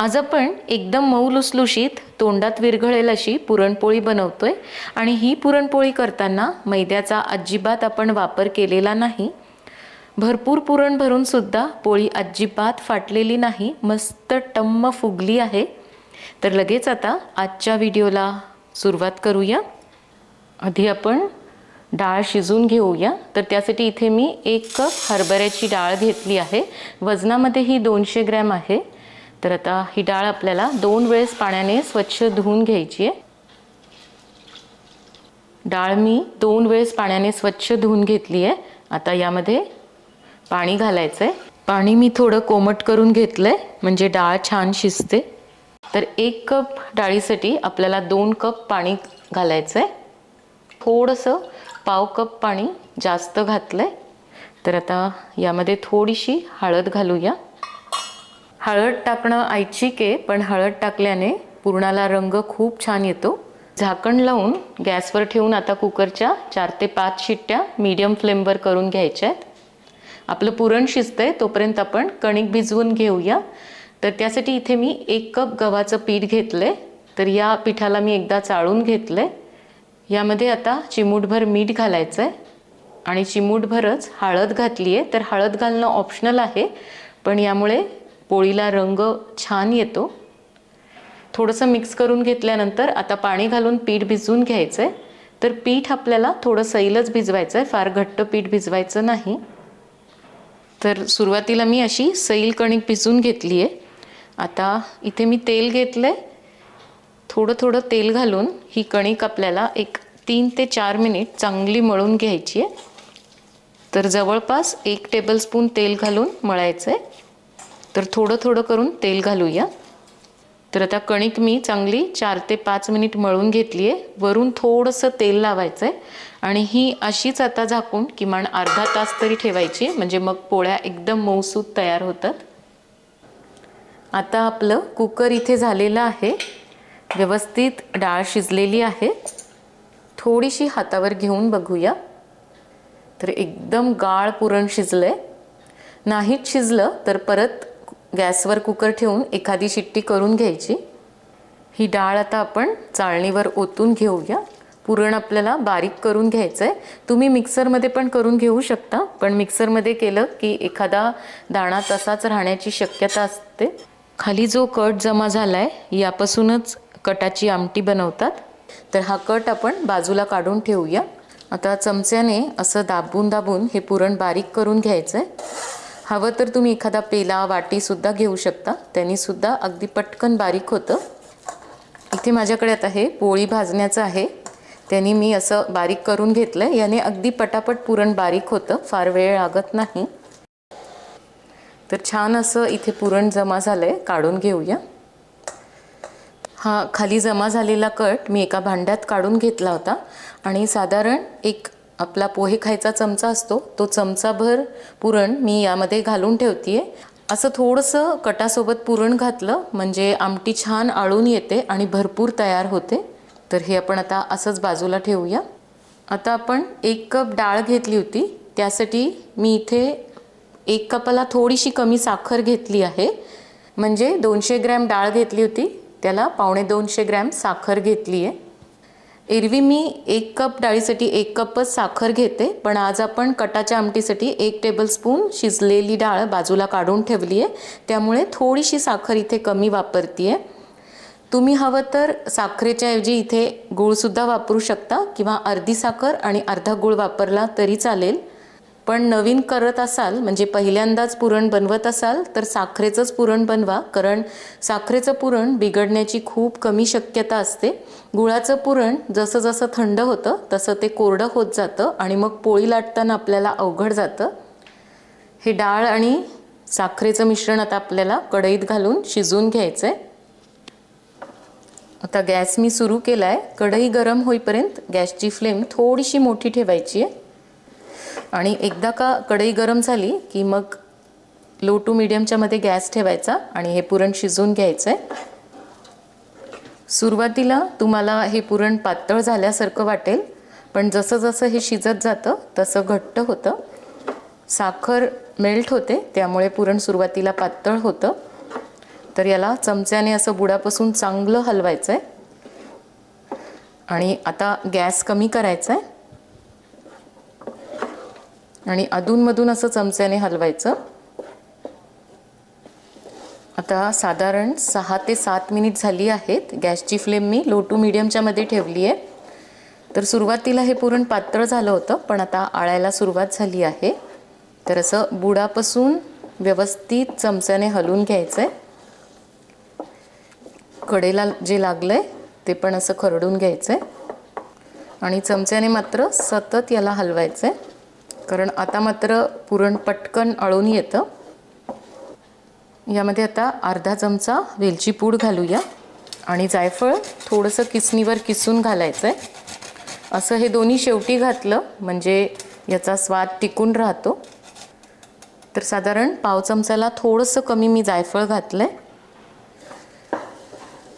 आज आपण एकदम मऊ लुसलुशीत तोंडात विरघळेल अशी पुरणपोळी बनवतोय आणि ही पुरणपोळी करताना मैद्याचा अजिबात आपण वापर केलेला नाही. भरपूर पुरण भरूनसुद्धा पोळी अजिबात फाटलेली नाही मस्त टम्म फुगली आहे. तर लगेच आता आजच्या व्हिडिओला सुरुवात करूया. आधी आपण डाळ शिजून घेऊया. तर त्यासाठी इथे मी एक कप हरभऱ्याची डाळ घेतली आहे. वजनामध्ये ही दोनशे ग्रॅम आहे. तर आता ही डाळ आपल्याला दोन वेळेस पाण्याने स्वच्छ धुवून घ्यायची आहे. डाळ मी दोन वेळेस पाण्याने स्वच्छ धुवून घेतली आहे. आता यामध्ये पाणी घालायचं आहे पाणी मी थोडं कोमट करून घेतलं आहे म्हणजे डाळ छान शिजते. तर एक कप डाळीसाठी आपल्याला दोन कप पाणी घालायचं आहे थोडंसं पाव कप पाणी जास्त घातलं आहे तर आता यामध्ये थोडीशी हळद घालूया. हळद टाकणं ऐच्छिक आहे पण हळद टाकल्याने पुरणाला रंग खूप छान येतो. झाकण लावून गॅसवर ठेवून आता कुकरच्या चार ते पाच शिट्ट्या मीडियम फ्लेमवर करून घ्यायच्या आहेत आपलं पुरण शिजतंय तोपर्यंत आपण कणिक भिजवून घेऊया. तर त्यासाठी इथे मी एक कप गव्हाचं पीठ घेतलं आहे तर या पिठाला मी एकदा चाळून घेतलं आहे यामध्ये आता चिमूटभर मीठ घालायचं आहे आणि चिमूटभरच हळद घातली आहे तर हळद घालणं ऑप्शनल आहे पण यामुळे पोळीला रंग छान येतो. थोडंसं मिक्स करून घेतल्यानंतर आता पाणी घालून पीठ भिजवून घ्यायचं आहे तर पीठ आपल्याला थोडं सैलच भिजवायचं आहे फार घट्ट पीठ भिजवायचं नाही. तर सुरुवातीला मी अशी सैल कणिक भिजवून घेतली आहे आता इथे मी तेल घेतलं आहे थोडं थोडं तेल घालून ही कणिक आपल्याला एक तीन ते चार मिनिट चांगली मळून घ्यायची आहे तर जवळपास एक टेबलस्पून तेल घालून मळायचं आहे तर थोडं थोडं करून तेल घालूया. तर आता कणिक मी चांगली चार ते पाच मिनिट मळून घेतली आहे वरून थोडंसं तेल लावायचं आहे आणि ही अशीच आता झाकून किमान अर्धा तास तरी ठेवायची. म्हणजे मग पोळ्या एकदम मऊसूत तयार होतात. आता आपलं कुकर इथे झालेलं आहे. व्यवस्थित डाळ शिजलेली आहे. थोडीशी हातावर घेऊन बघूया. तर एकदम गाळ पुरण शिजलं आहे नाहीच शिजलं तर परत गॅसवर कुकर ठेवून एखादी शिट्टी करून घ्यायची. ही डाळ आता आपण चाळणीवर ओतून घेऊया. पुरण आपल्याला बारीक करून घ्यायचं आहे तुम्ही मिक्सरमध्ये पण करून घेऊ शकता पण मिक्सरमध्ये केलं की एखादा दाणा तसाच राहण्याची शक्यता असते. खाली जो कट जमा झाला आहे यापासूनच कटाची आमटी बनवतात. तर हा कट आपण बाजूला काढून ठेवूया. आता चमच्याने असं दाबून दाबून हे पुरण बारीक करून घ्यायचं आहे हवं तर तुम्ही एखादा पेला वाटीसुद्धा घेऊ शकता. त्यांनीसुद्धा अगदी पटकन बारीक होतं. इथे माझ्याकडे आता हे पोळी भाजण्याचं आहे. त्यांनी मी असं बारीक करून घेतलं आहे याने अगदी पटापट पुरण बारीक होतं. फार वेळ लागत नाही. तर छान असं इथे पुरण जमा झालं आहे काढून घेऊया. हा खाली जमा झालेला कट मी एका भांड्यात काढून घेतला होता. आणि साधारण एक आपला पोहे खायचा चमचा असतो तो चमचाभर पुरण मी यामध्ये घालून ठेवते आहे असं थोडंसं कटासोबत पुरण घातलं म्हणजे आमटी छान आळून येते आणि भरपूर तयार होते. तर हे आपण आता असंच बाजूला ठेवूया. आता आपण एक कप डाळ घेतली होती त्यासाठी मी इथे एक कपाला थोडीशी कमी साखर घेतली आहे. म्हणजे दोनशे ग्रॅम डाळ घेतली होती त्याला पावणे दोनशे ग्रॅम साखर घेतली आहे एरवी मी एक कप डाळीसाठी एक कपच साखर घेते पण आज आपण कटाच्या आमटीसाठी एक टेबलस्पून शिजलेली डाळ बाजूला काढून ठेवली आहे. त्यामुळे थोडीशी साखर इथे कमी वापरते आहे तुम्ही हवं तर साखरेच्या ऐवजी इथे गूळसुद्धा वापरू शकता किंवा अर्धी साखर आणि अर्धा गूळ वापरला तरी चालेल. पण नवीन करत असाल म्हणजे पहिल्यांदाच पुरण बनवत असाल तर साखरेचंच पुरण बनवा. कारण साखरेचं पुरण बिघडण्याची खूप कमी शक्यता असते. गुळाचं पुरण जसं जसं थंड होतं तसं ते कोरडं होत जातं आणि मग पोळी लाटताना आपल्याला अवघड जातं. हे डाळ आणि साखरेचं मिश्रण आता आपल्याला कढईत घालून शिजवून घ्यायचं आहे आता गॅस मी सुरू केला आहे कढई गरम होईपर्यंत गॅसची फ्लेम थोडीशी मोठी ठेवायची आहे. आणि एकदा का कढई गरम झाली की मग लो टू मीडियमच्यामध्ये गॅस ठेवायचा आणि हे पुरण शिजवून घ्यायचं आहे सुरुवातीला तुम्हाला हे पुरण पातळ झाल्यासारखं वाटेल पण जसं जसं हे शिजत जातं तसं घट्ट होतं. साखर मेल्ट होते त्यामुळे पुरण सुरुवातीला पातळ होतं. तर याला चमच्याने असं बुडापासून चांगलं हलवायचं आहे आणि आता गॅस कमी करायचा आहे आणि अधूनमधून असं चमच्याने हलवायचं. आता साधारण सहा ते सात मिनिट झाली आहेत. गॅसची फ्लेम मी लो टू मिडियमच्या मध्ये ठेवली आहे. तर सुरुवातीला हे पुरण पातळ झालं होतं पण आता आळायला सुरुवात झाली आहे. तर असं बुडापासून व्यवस्थित चमच्याने हलवून घ्यायचं आहे कडेला जे लागलं आहे ते पण असं खरडून घ्यायचं आहे आणि चमच्याने मात्र सतत याला हलवायचं आहे कारण आता मात्र पुरण पटकन अळून येतं. यामध्ये आता अर्धा चमचा वेलची पूड घालूया आणि जायफळ थोडंसं किसणीवर किसून घालायचं आहे असं हे दोन्ही शेवटी घातलं म्हणजे याचा स्वाद टिकून राहतो. तर साधारण पाव चमचाला थोडंसं कमी मी जायफळ घातलं आहे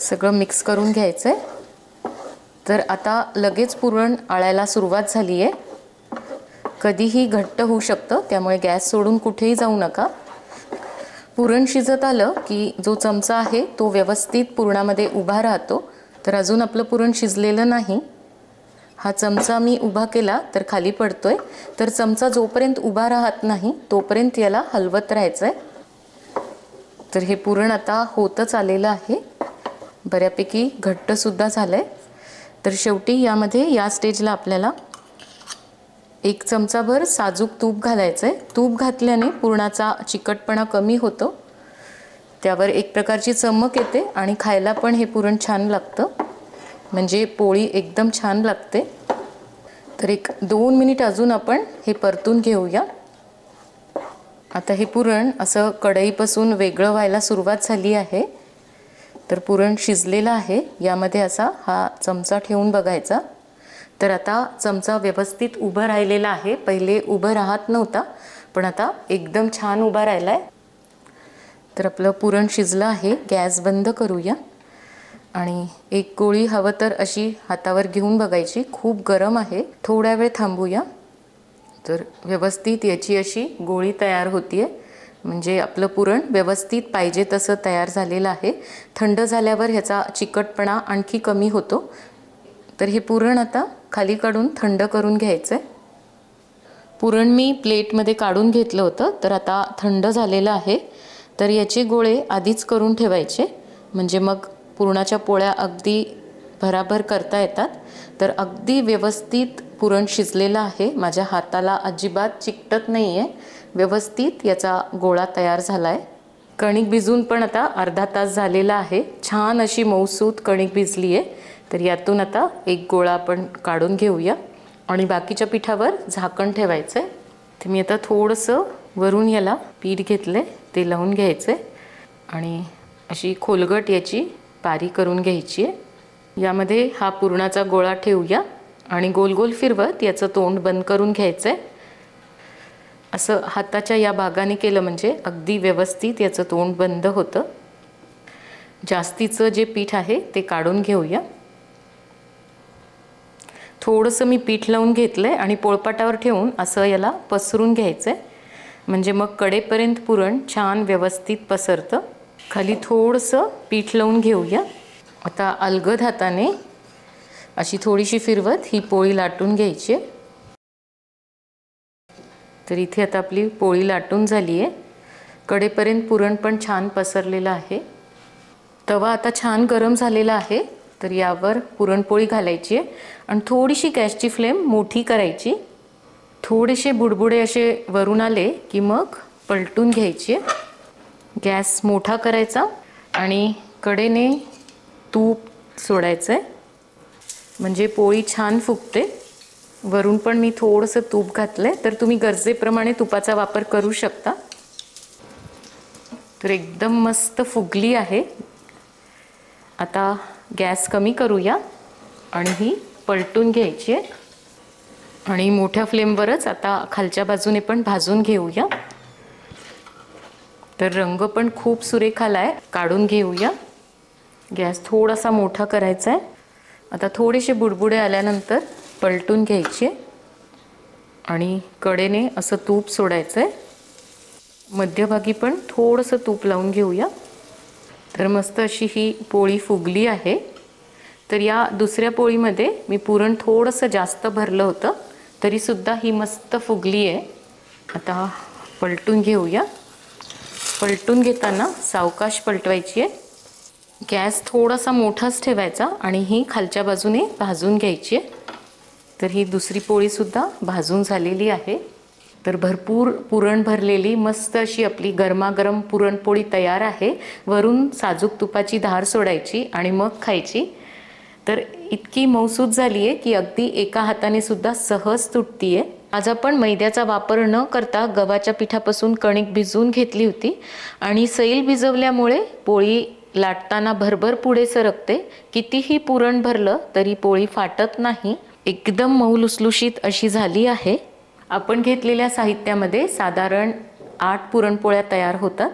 सगळं मिक्स करून घ्यायचं आहे तर आता लगेच पुरण आळायला सुरुवात झाली आहे कधीही घट्ट होऊ शकतं त्यामुळे गॅस सोडून कुठेही जाऊ नका. पुरण शिजत आलं की जो चमचा आहे तो व्यवस्थित पुरणामध्ये उभा राहतो. तर अजून आपलं पुरण शिजलेलं नाही. हा चमचा मी उभा केला तर खाली पडतोय. तर चमचा जोपर्यंत उभा राहत नाही तोपर्यंत याला हलवत राहायचं आहे तर हे पुरण आता होतच आलेलं आहे. बऱ्यापैकी घट्टसुद्धा झालं आहे तर शेवटी यामध्ये या स्टेजला आपल्याला एक चमचाभर साजूक तूप घालायचं आहे तूप घातल्याने पुरणाचा चिकटपणा कमी होतो. त्यावर एक प्रकारची चमक येते आणि खायला पण हे पुरण छान लागतं. म्हणजे पोळी एकदम छान लागते. तर एक दोन मिनिट अजून आपण हे परतून घेऊया. आता हे पुरण असं कढईपासून वेगळं व्हायला सुरुवात झाली आहे. तर पुरण शिजलेलं आहे. यामध्ये असा हा चमचा ठेवून बघायचा. तर आता चमचा व्यवस्थित उभं राहिलेला आहे. पहिले उभं राहत नव्हता पण आता एकदम छान उभा राहिला आहे तर आपलं पुरण शिजलं आहे. गॅस बंद करूया. आणि एक गोळी हवं तर अशी हातावर घेऊन बघायची. खूप गरम आहे. थोड्या वेळ थांबूया. तर व्यवस्थित याची अशी गोळी तयार होती आहे म्हणजे आपलं पुरण व्यवस्थित पाहिजे तसं तयार झालेलं आहे. थंड झाल्यावर ह्याचा चिकटपणा आणखी कमी होतो. तर हे पुरण आता खाली काढून थंड करून घ्यायचं आहे पुरण मी प्लेटमध्ये काढून घेतलं होतं तर आता थंड झालेलं आहे. तर याचे गोळे आधीच करून ठेवायचे. म्हणजे मग पुरणाच्या पोळ्या अगदी भराभर करता येतात. तर अगदी व्यवस्थित पुरण शिजलेलं आहे. माझ्या हाताला अजिबात चिकटत नाही आहे व्यवस्थित याचा गोळा तयार झाला आहे कणिक भिजून पण आता अर्धा तास झालेला आहे. छान अशी मऊसूत कणिक भिजली आहे तर यातून आता एक गोळा आपण काढून घेऊया. आणि बाकीच्या पिठावर झाकण ठेवायचं आहे तर मी आता थोडंसं वरून याला पीठ घेतलं आहे ते लावून घ्यायचं आहे आणि अशी खोलगट याची पारी करून घ्यायची आहे. यामध्ये हा पुरणाचा गोळा ठेवूया. आणि गोल गोल फिरवत याचं तोंड बंद करून घ्यायचं आहे असं हाताच्या या भागाने केलं म्हणजे अगदी व्यवस्थित याचं तोंड बंद होतं. जास्तीचं जे पीठ आहे ते काढून घेऊया. थोडंसं मी पीठ लावून घेतलं आहे आणि पोळपाटावर ठेवून असं याला पसरून घ्यायचं आहे म्हणजे मग कडेपर्यंत पुरण छान व्यवस्थित पसरतं. खाली थोडंसं पीठ लावून घेऊया. आता अलगद हाताने अशी थोडीशी फिरवत ही पोळी लाटून घ्यायची आहे. तर इथे आता आपली पोळी लाटून झाली आहे कडेपर्यंत पुरण पण छान पसरलेलं आहे. तवा आता छान गरम झालेला आहे. तर यावर पुरणपोळी घालायची आहे. आणि थोडीशी गॅसची फ्लेम मोठी करायची. थोडेसे बुडबुडे असे वरून आले की मग पलटून घ्यायची. आहे गॅस मोठा करायचा आणि कडेने तूप सोडायचं आहे म्हणजे पोळी छान फुगते. वरून पण मी थोडंसं तूप घातलं आहे तर तुम्ही गरजेप्रमाणे तुपाचा वापर करू शकता. तर एकदम मस्त फुगली आहे. आता गॅस कमी करूया आणि ही पलटून घ्यायची आहे. आणि मोठ्या फ्लेमवरच आता खालच्या बाजूने पण भाजून घेऊया. तर रंग पण खूप सुरेख आला आहे काढून घेऊया. गॅस थोडासा मोठा करायचा आहे. आता थोडेसे बुडबुडे आल्यानंतर पलटून घ्यायचे आणि कडेने असं तूप सोडायचं आहे मध्यभागी पण थोडंसं तूप लावून घेऊया. तर मस्त अशी ही पोळी फुगली आहे. तर या दुसऱ्या पोळीमध्ये मी पुरण थोडंसं जास्त भरलं होतं तरीसुद्धा ही मस्त फुगली आहे. आता पलटून घेऊया. पलटून घेताना सावकाश पलटवायची आहे. गॅस थोडासा मोठाच ठेवायचा आणि ही खालच्या बाजूने भाजून घ्यायची आहे. तर ही दुसरी पोळीसुद्धा भाजून झालेली आहे. तर भरपूर पुरण भरलेली मस्त अशी आपली गरमागरम पुरणपोळी तयार आहे. वरून साजूक तुपाची धार सोडायची आणि मग खायची. तर इतकी मौसूद झाली आहे की अगदी एका हाताने सुद्धा सहज तुटतीये. आज आपण मैद्याचा वापर न करता गव्हाच्या पिठापासून कणिक भिजवून घेतली होती आणि सैल भिजवल्यामुळे पोळी लाटताना भरभर पुढे सरकते. कितीही पुरण भरलं तरी पोळी फाटत नाही. एकदम मऊ लुसलुशीत अशी झाली आहे. आपण घेतलेल्या साहित्यामध्ये साधारण आठ पुरणपोळ्या तयार होतात.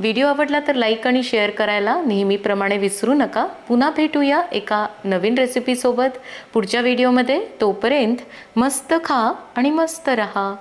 व्हिडिओ आवडला तर लाईक आणि शेअर करायला नेहमीप्रमाणे विसरू नका. पुन्हा भेटूया एका नवीन रेसिपीसोबत पुढच्या व्हिडिओमध्ये तोपर्यंत मस्त खा आणि मस्त रहा.